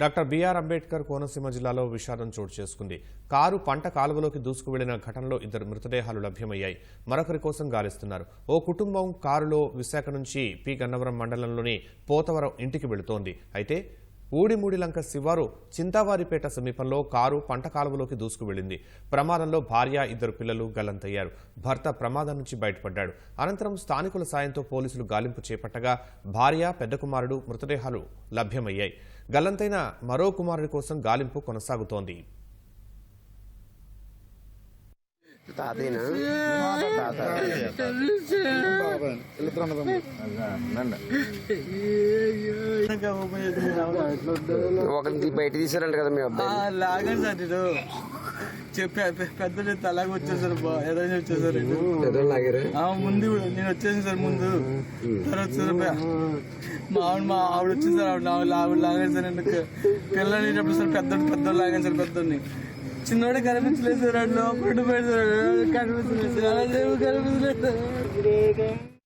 Doctor BR Ambedkar Konaseema జిల్లాలో విషాదం చోటు చేసుకుంది. కారు పంట కాలువలోకి దూసుకు వెళ్ళిన ఘటనలో ఇద్దరు మృతదేహాలు లభ్యమయ్యాయి. మరొకరి కోసం గాలిస్తున్నారు. ఓ కుటుంబం కారులో విశాఖ నుంచి పి. గన్నవరం మండలంలోని పోతవరం ఇంటికి వెళుతోంది. అయితే ఊడిమూడిలంక శివారు చింతావారిపేట సమీపంలో కారు పంట కాలువలోకి దూసుకు వెళ్ళింది ప్రమాదంలో భార్య ఇద్దరు పిల్లలు గల్లంతయ్యారు. భర్త ప్రమాదం నుంచి బయటపడ్డాడు. అనంతరం స్థానికుల సాయంతో పోలీసులు గాలింపు చేపట్టగా భార్య పెద్ద కుమారుడు మృతదేహాలు లభ్యమయ్యాయి. గల్లంతైన మరో కుమారుడి కోసం గాలింపు కొనసాగుతోంది. తాతయ్యనా? ఒకరిని బయట తీసారంట కదా మీ అబ్బాయి లాగండి సార్ నేను. చెప్పా పెద్ద అలాగే వచ్చేసారు బా ఏదైనా వచ్చేసారు ముందు నేను వచ్చేసాను సార్ ముందు. తర్వాత సార్ మా ఆవిడ మా ఆవిడ వచ్చింది సార్ ఆవిడ ఆవిడ లాగాను సార్ పిల్లలు సార్ పెద్దోడు పెద్దోడు లాగాను సార్ పెద్దోడిని చిన్నోడు కనిపించలేదు రెండు లోపల ఉండిపోయాడు కనిపించలేదు. అలా కనిపించలేదు.